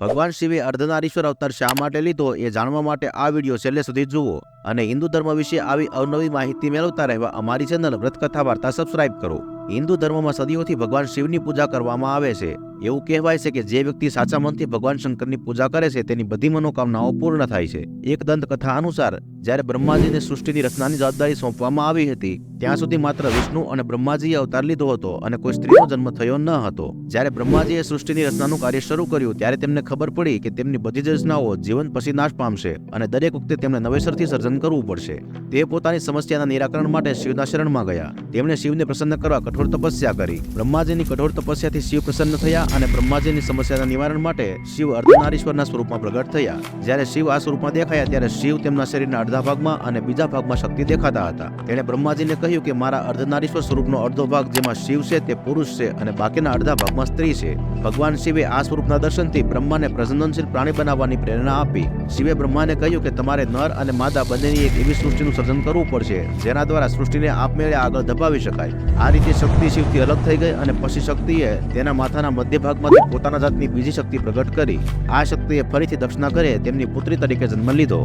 ભગવાન શિવે અર્ધનારીશ્વર અવતાર શા માટે લીધો એ જાણવા માટે આ વીડિયો છેલ્લે સુધી જુઓ અને હિન્દુ ધર્મ વિશે આવી અવનવી માહિતી મેળવતા રહેવા અમારી ચેનલ વ્રતકથા વાર્તા સબસ્ક્રાઇબ કરો. હિન્દુ ધર્મમાં સદીઓથી ભગવાન શિવની પૂજા કરવામાં આવે છે. એવું કહેવાય છે કે જે વ્યક્તિ સાચા મનથી ભગવાન શંકરની પૂજા કરે છે, તેની બધી મનોકામનાઓ પૂર્ણ થાય છે. એક દંત કથા અનુસાર, જ્યારે બ્રહ્માજીને સૃષ્ટિની રચનાની જવાબદારી સોંપવામાં આવી હતી, ત્યાં સુધી માત્ર વિષ્ણુ અને બ્રહ્માજીએ અવતાર લીધો હતો અને કોઈ સ્ત્રીનો જન્મ થયો ન હતો. જ્યારે બ્રહ્માજીએ સૃષ્ટિની રચનાનું કાર્ય શરૂ કર્યું, ત્યારે તેમને ખબર પડી કે તેમની બધી જ રચનાઓ જીવન પછી નાશ પામશે અને દરેક વખતે તેમને નવેસરથી સર્જન કરવું પડશે. તે પોતાની સમસ્યાના નિરાકરણ માટે શિવના શરણમાં ગયા. તેમણે શિવને પ્રસન્ન કરવા કઠોર તપસ્યા કરી. બ્રહ્માજીની કઠોર તપસ્યાથી શિવ પ્રસન્ન થયા અને બ્રહ્માજીની સમસ્યાના નિવારણ માટે શિવ અર્ધનારીશ્વરના સ્વરૂપમાં પ્રગટ થયા. જ્યારે શિવ આ સ્વરૂપમાં દેખાયા, ત્યારે શિવ તેમના શરીરના અડધા ભાગમાં અને બીજા ભાગમાં શક્તિ દેખાતા હતા. તેણે બ્રહ્માજીને કહ્યું કે, મારા અર્ધનારીશ્વર સ્વરૂપનો અડધો ભાગ જેમાં શિવ છે, તે પુરુષ છે અને બાકીના અડધા ભાગમાં સ્ત્રી છે. ભગવાન શિવે આ સ્વરૂપના દર્શનથી બ્રહ્માને પ્રજનનશીલ પ્રાણી બનાવવાની પ્રેરણા આપી. શિવે બ્રહ્માને કહ્યું કે, તમારે નર અને માદા બંનેની એક એવી સૃષ્ટિનું સર્જન કરવું પડશે, જેના દ્વારા સૃષ્ટિને આપમેળે આગળ દબાવી શકાય. આ રીતે શક્તિ શિવથી અલગ થઈ ગઈ અને પછી શક્તિએ તેના માથાના મધ્ય ભાગમાંથી પોતાના જાતની બીજી શક્તિ પ્રગટ કરી. આ શક્તિએ ફરીથી દક્ષિણા કરે તેમની પુત્રી તરીકે જન્મ લીધો.